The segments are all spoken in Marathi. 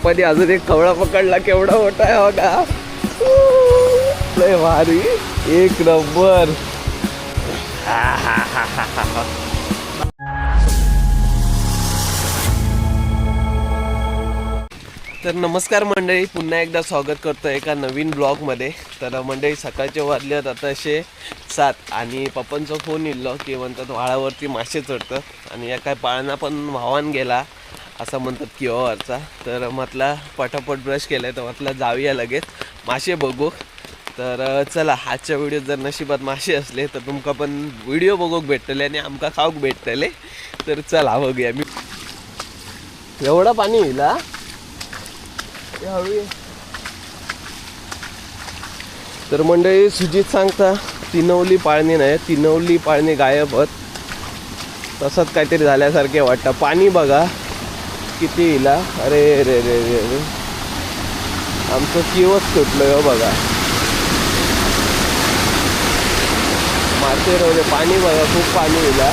पप्पानी अजून एक खवळा पकडला केवढा मोठा आहे बघा. लय भारी. एक नंबर. तर नमस्कार मंडळी पुन्हा एकदा स्वागत करतो एका नवीन ब्लॉगमध्ये. तर मंडळी सकाळचे वाजले आता असे सात आणि पप्पांचा फोन इल्लो की म्हणतात वाळावरती मासे चढतं आणि या काय पाळणा पण भावान गेला. असं म्हणतात किंवावरचा तर म्हटलं पटापट ब्रश केलं तर म्हटलं जाऊया लगेच. मासे बघू. तर चला आजच्या व्हिडिओत जर नशिबात मासे असले तर तुमका पण व्हिडिओ बघूक भेटतले आणि आमका खाऊक भेटतले. तर चला बघूया. मी एवढं पाणी येईल हा? तर मंडळी सुजित सांगता तिनवली पाळणी नाही तिनवली पाळणी गायब होत. तसंच काहीतरी झाल्यासारखे वाटतं. पाणी बघा. किती इला अरे रे रे रे रे आमचं किवच सुटलं हो बघा. मासे रवले. पाणी बघा खूप पाणी इला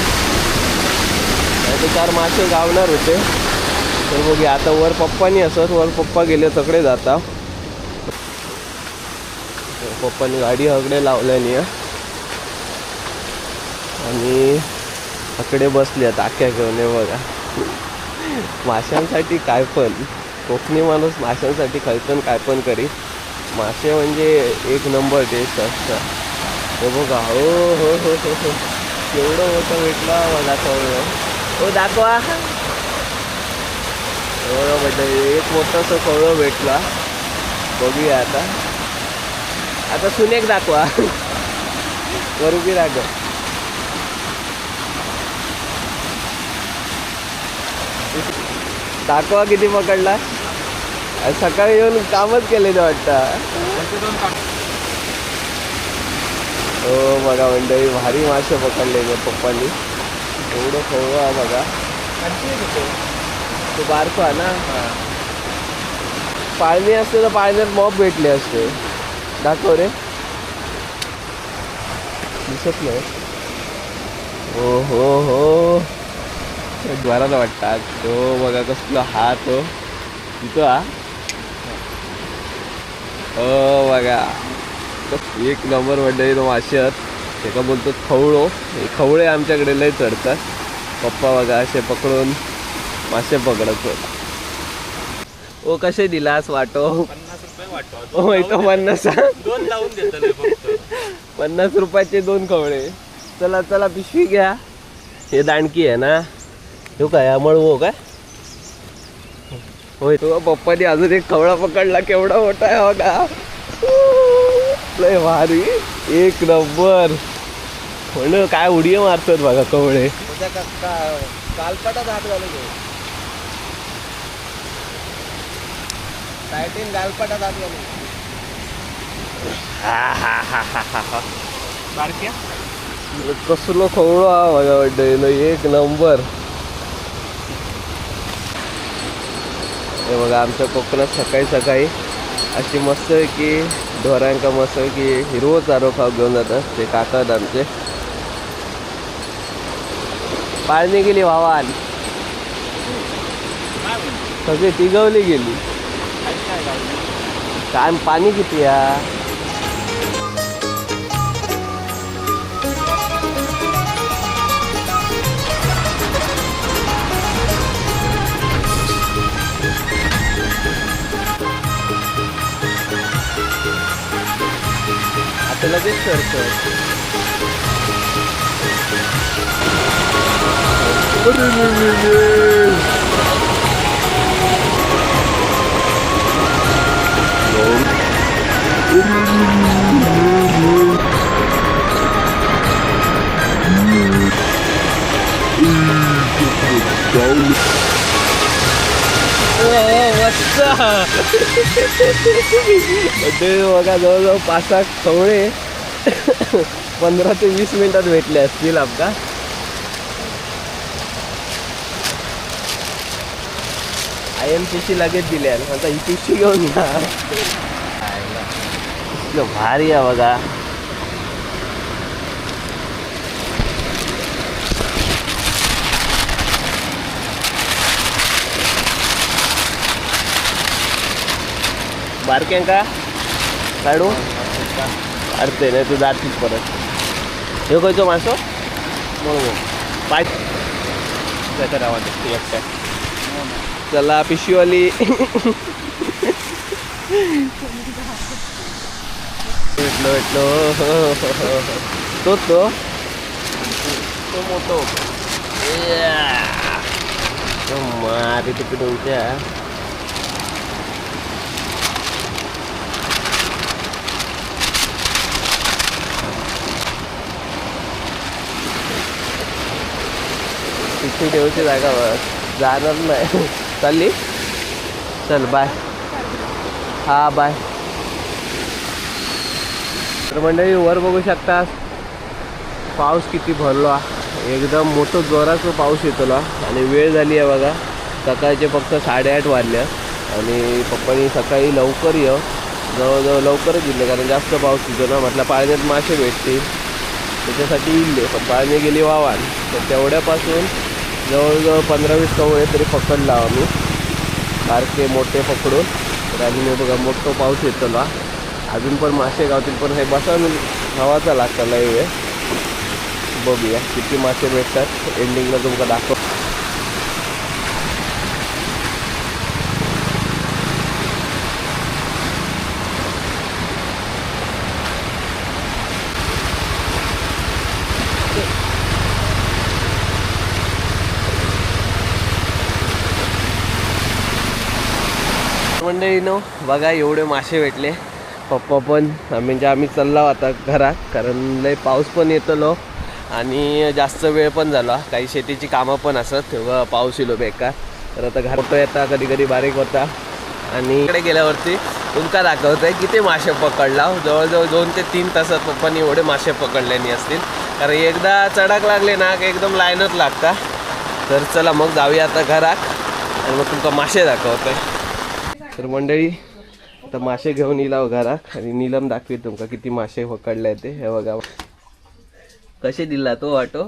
नाही तर चार मासे गावणार होते. तर बघूया आता वर पप्पानी असत. वर पप्पा गेले तकडे जाता पप्पानी गाडी हकडे लावल्यानी आणि हकडे आता आख्या घेऊन बघा. माशांसाठी काय पण. कोकणी माणूस माशांसाठी खर्चून काय पण करी. मासे म्हणजे एक नंबर टेस्ट असतं. हे बघा हो हो हो हो हो. केवढं मोठं भेटला बघा थोडं हो दाखवा. एवढं म्हणजे एक मोठंसं कवळं भेटला. बघूया आता. आता सुनेक दाखवा. वरुबी दाखव दाखवा किती पकडला. सकाळी येऊन कामच केले वाटतं. हो बघा मंडळी भारी मासे पकडले गे पप्पांनी. एवढं कवळं बघा. तो बारको आहे ना. पाळणी असते तर पाळण्यात मॉप भेटले असते. दाखव रे. दिसत नाही. हो हो हो. द्वाराला वाटतात. तो बघा कसला हो तिथं हा. बघा. एक नंबर मंडळी तो मासे आहेत ते का बोलतो खवळो. हे खवळे आमच्याकडे लय चढतात. पप्पा बघा असे पकडून मासे पकडत होता. ओ कसे दिलास वाटो? इथं पन्नास दोन लावून पन्नास रुपयाचे दोन कवळे चला चला पिशवी घ्या. हे दाणकी आहे ना. हो काय? हा मळवो काय? होय तो पप्पानी अजून एक कवळा पकडला केवढा मोठा आहे बघा लय भारी. एक नंबर. म्हणून काय उडी मारतात बघा कवळे गालपाटात हात घालू गालपाटात हात घालू कसलो खवळो हा बघा वाटतं एक नंबर. हे बघा आमच्या कोकणात सकाळी सकाळी अशी मस्त की ढोरांका मस्त की हिरवं चारो खाव घेऊन जातात ते काका आमचे. पाळणी गेली वावान सगळी तिगवली गेली. काय पाणी किती या आता लगेच करतो ते बघा जवळजवळ पाच सहा कवळे पंधरा ते वीस मिनिटात भेटले असतील आपका. आय एम पी सी लगेच दिले आता ही सी घेऊन जा. भारी आहे बघा. बारक्यांका काढू? काढते नाही तू जातीस परत. ह्यो खंयचो मासो पाय. त्याचा आवाज येतो एकट्या. चला पिशवीवाली. भेटलो भेटलो. तोच तो. तो मोठो मारी तिकडे तिथे ठेवची जागा जाणार नाही. चालली? चल बाय हा बाय तर मंडळी वर बघू शकता पाऊस किती भरलो. एकदम मोठं जोराचं पाऊस येतो आणि वेळ झाली आहे बघा. सकाळचे फक्त साडेआठ वाजल्या आणि पप्पानी सकाळी लवकर ये. जवळजवळ लवकरच दिले कारण जास्त पाऊस येतो ना. म्हटलं पाण्यात मासे भेटतील. त्याच्यासाठी इल्ले पण पाळणी गेली वावान तर तेवढ्यापासून जवळजवळ पंधरा वीस कवळे तरी पकडला आम्ही. बारके मोठे पकडून. तर अजून बघा मोठं पाऊस येतला अजून पण मासे गावतील पण हे बसन हवाचा लागता लय वेळ. बघूया किती मासे भेटतात. एंडिंगला तुमका दाखव. मंडळीनो बघा एवढे मासे भेटले. पप्पा पण म्हणजे आम्ही चाललो आता घरात कारण लय पाऊस पण येतलो आणि जास्त वेळ पण झाला. काही शेतीची कामं पण असत तेव्हा पाऊस येलो बेकार. तर आता घर येता कधी कधी बारीक होता. आणि इकडे गेल्यावरती तुमका दाखवतंय किती मासे पकडला हो. जवळजवळ दोन ते तीन तासात पप्पानी एवढे मासे पकडल्यानी असतील. कारण एकदा चढाक लागले ना की एकदम लाईनच लागता. तर चला मग जाऊया आता घरात. आणि मग तुमका मासे दाखवतोय. तर मंडळी आता मासे घेऊन येला घरात. आणि नीलम दाखवी तुमका किती मासे पकडले ते. हे बघा. कसे दिला तो ऑटो?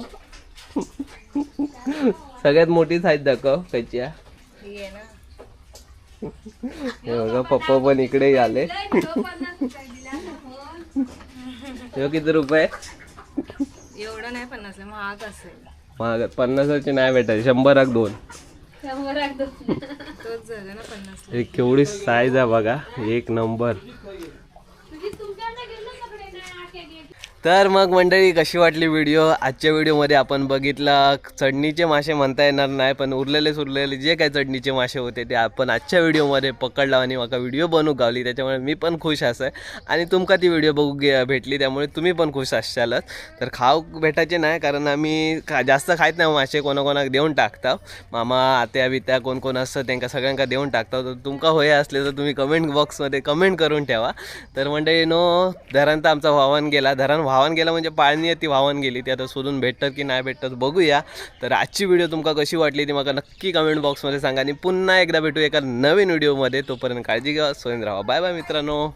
सगळ्यात मोठी साईज दाखव कच्या हे बघा पप्पा पण इकडे आले. हे किती रुपये एवढं नाही पन्नास महाग असेल. महाग पन्नासाचे नाही भेटायचे. शंभराक दोन. हे केवढी साईज आहे बघा. एक नंबर तर मग मंडळी कशी वाटली व्हिडिओ आजच्या व्हिडिओमध्ये आपण बघितलं चढणीचे मासे म्हणता येणार नाही पण उरलेले सुरलेले जे काही चढणीचे मासे होते ते आपण आजच्या व्हिडिओमध्ये पकडला आणि माका व्हिडिओ बनवू गावली. त्याच्यामुळे मी पण खुश आहे आणि तुमका ती व्हिडिओ बघू गे- भेटली त्यामुळे तुम्ही पण खुश असशालच तर खाऊ भेटायचे नाही कारण आम्ही खा जास्त खायत नाही मासे कोणाकोणाक देऊन टाकता. मामा आत्या बित्या कोण कोण असतं त्यांना सगळ्यांका देऊन टाकता. तर तुमका होय असले तर तुम्ही कमेंट बॉक्समध्ये कमेंट करून ठेवा. तर मंडळी नो धरण तर आमचा वाहन गेला. धरण भावन गेला म्हणजे पाळणी आहे ती भावन गेली. ती आता सोडून भेटतात की नाही भेटतात बघूया. तर आजची व्हिडिओ तुमका कशी वाटली ती मला नक्की कमेंट बॉक्समध्ये सांगा आणि पुन्हा एकदा भेटू एका नवीन व्हिडिओमध्ये. तोपर्यंत काळजी घ्या. सोयन राहा. बाय बाय मित्रांनो.